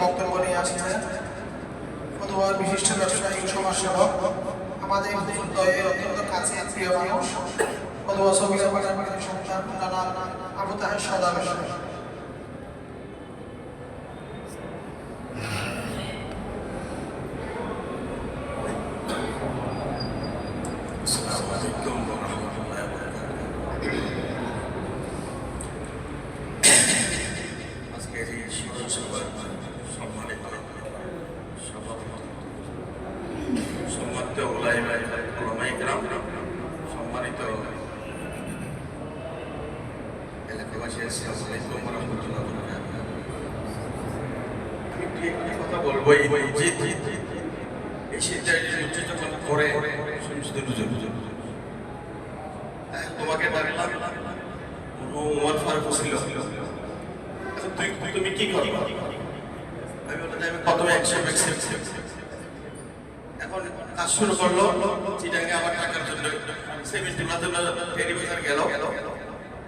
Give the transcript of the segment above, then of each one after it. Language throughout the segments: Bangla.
বক্তব্য নিয়ে আসছেন ফতুয়ার বিশিষ্ট ব্যবসায়ী সমাজসেবক আমাদের হুজুরদ্বয়ের অত্যন্ত কাছে প্রিয় মানুষ ফতুয়া সবিরা পাঠাপাঠির সন্তান জানার আবু তাহের সাদা বিষয় السلام عليكم ورحمة الله وبركاته এলাকাবাসী আসসালামু আলাইকুম রহমতুল্লাহ আমি একটি একটি যখন করে তোমাকে তুমি কি আমি বললাম একশো এখন কাজ শুরু করল আমার টাকার জন্য। সেমিস্টার মাধ্যমে ফেরি গেল।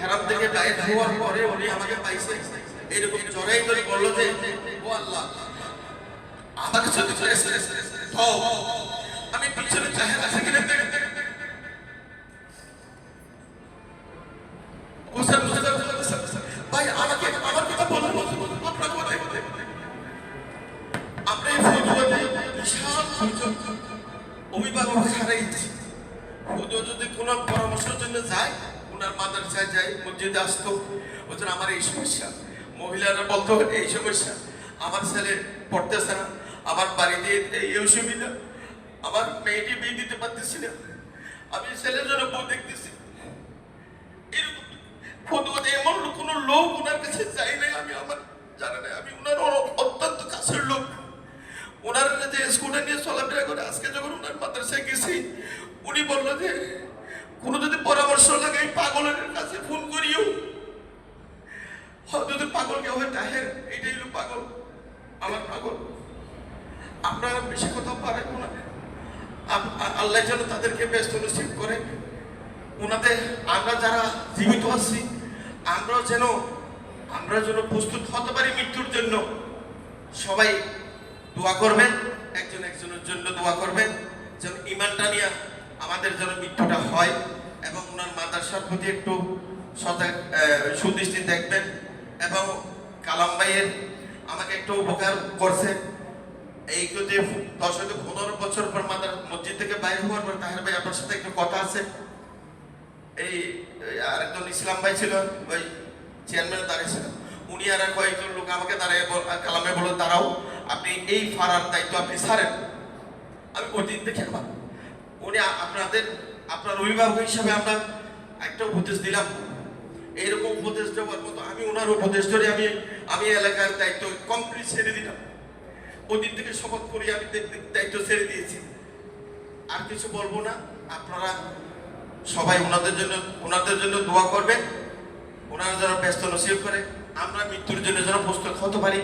হেরাম থেকে গায়ে ধোয়ার পরে উনি আমাকে পাইছে। এরকম জড়াই ধরে বলল যে, ও আল্লাহ, আমাকে ফেরেছে তো আমি পিছনে চাহে আছে কিনা অভিভাবক হারাইছি যদি কোনো পরামর্শের জন্য যায় ওনার মাদ্রাসায় যায় মসজিদে আসতো। ওজন আমার এই সমস্যা। মহিলারা বলতো, এই সমস্যা। আমার ছেলে পড়তেছে না। আমার বাড়িতে এই অসুবিধা। আমার মেয়েটি বিয়ে দিতে পারতেছি না। আমি ছেলের জন্য বউ দেখতেছি। এরকম এমন কোনো লোক ওনার কাছে যাই নাই, আমি আমার জানা নাই। আমি ওনার অত্যন্ত কাছের লোক। ওনার যে স্কুলে নিয়ে চলাফেরা করে আজকে যখন ওনার মাদ্রাসায় গেছি, উনি বলল যে কোনো যদি পরামর্শ লাগে এই পাগলের কাছে ফোন করিও। যদি পাগল কেউ হয় তাহের এইটাই হলো পাগল। আমার পাগল। আপনারা বেশি কথা পারেন না। আল্লাহ যেন তাদেরকে ব্যস্ত নসিব করে। ওনাদের আমরা যারা জীবিত আছি, আমরাও যেন আমরা যেন প্রস্তুত হতে পারি মৃত্যুর জন্য। সবাই দোয়া করবেন, একজন একজনের জন্য দোয়া করবেন, যেন ইমানটা নিয়ে আমাদের যেন মৃত্যুটা হয় এবং ওনার মাদ্রাসার প্রতি একটু সজাগ সুদৃষ্টি দেখবেন এবং কালাম ভাইয়ের আমাকে একটু উপকার করছে। এই যে দশ হয়তো পনেরো বছর পর মাদার মসজিদ থেকে বাইরে হওয়ার পর তাহের ভাই আপনার সাথে একটু কথা আছে। এই আরেকজন ইসলাম ভাই ছিল, ওই চেয়ারম্যান দাঁড়িয়েছিল উনি আর কয়েকজন লোক আমাকে দাঁড়িয়ে কালামে বলে দাঁড়াও, আপনি এই ফারার দায়িত্ব আপনি সারেন। আমি ওই দিন দেখে আমার উনি আপনাদের, আপনার অভিভাবক হিসাবে আমরা একটা উপদেশ দিলাম। এইরকম উপদেশ দেওয়ার মতো আমি ওনার উপদেশ ধরে আমি আমি এলাকার দায়িত্ব কমপ্লিট ছেড়ে দিলাম। ওই থেকে শপথ করি, আমি দায়িত্ব ছেড়ে দিয়েছি। আর কিছু বলব না, আপনারা সবাই ওনাদের জন্য ওনাদের জন্য দোয়া করবেন। ওনারা যেন ব্যস্ত নসিব করে, আমরা মৃত্যুর জন্য যেন প্রস্তুত হতে পারি।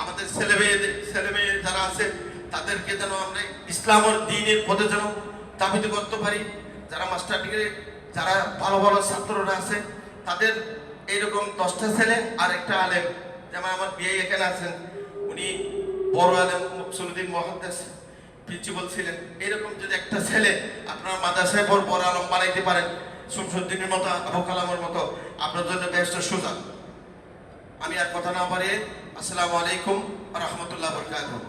আমাদের ছেলে মেয়ে ছেলে মেয়ে যারা আছে, তাদেরকে যেন আমরা ইসলাম ও দিনের পথে যেন দাবিত করতে পারি, যারা মাস্টার ডিগ্রি যারা ভালো ভালো ছাত্ররা আছে, তাদের এইরকম দশটা ছেলে আর একটা আলেম। যেমন আমার বিয়ে এখানে আছেন, উনি বড় আলেম সুলুদ্দিন মহাদ্দেশ প্রিন্সিপাল ছিলেন। এরকম যদি একটা ছেলে আপনার মাদ্রাসায় বড় বড় আলম বানাইতে পারেন, শুমসুদ্দিনের মতো, আবু কালামের মতো, আপনার জন্য ব্যস্ত সোজা আমি আর কথা না পারি আসসালামু আলাইকুম রহমতুল্লাহ বরকাতুহ।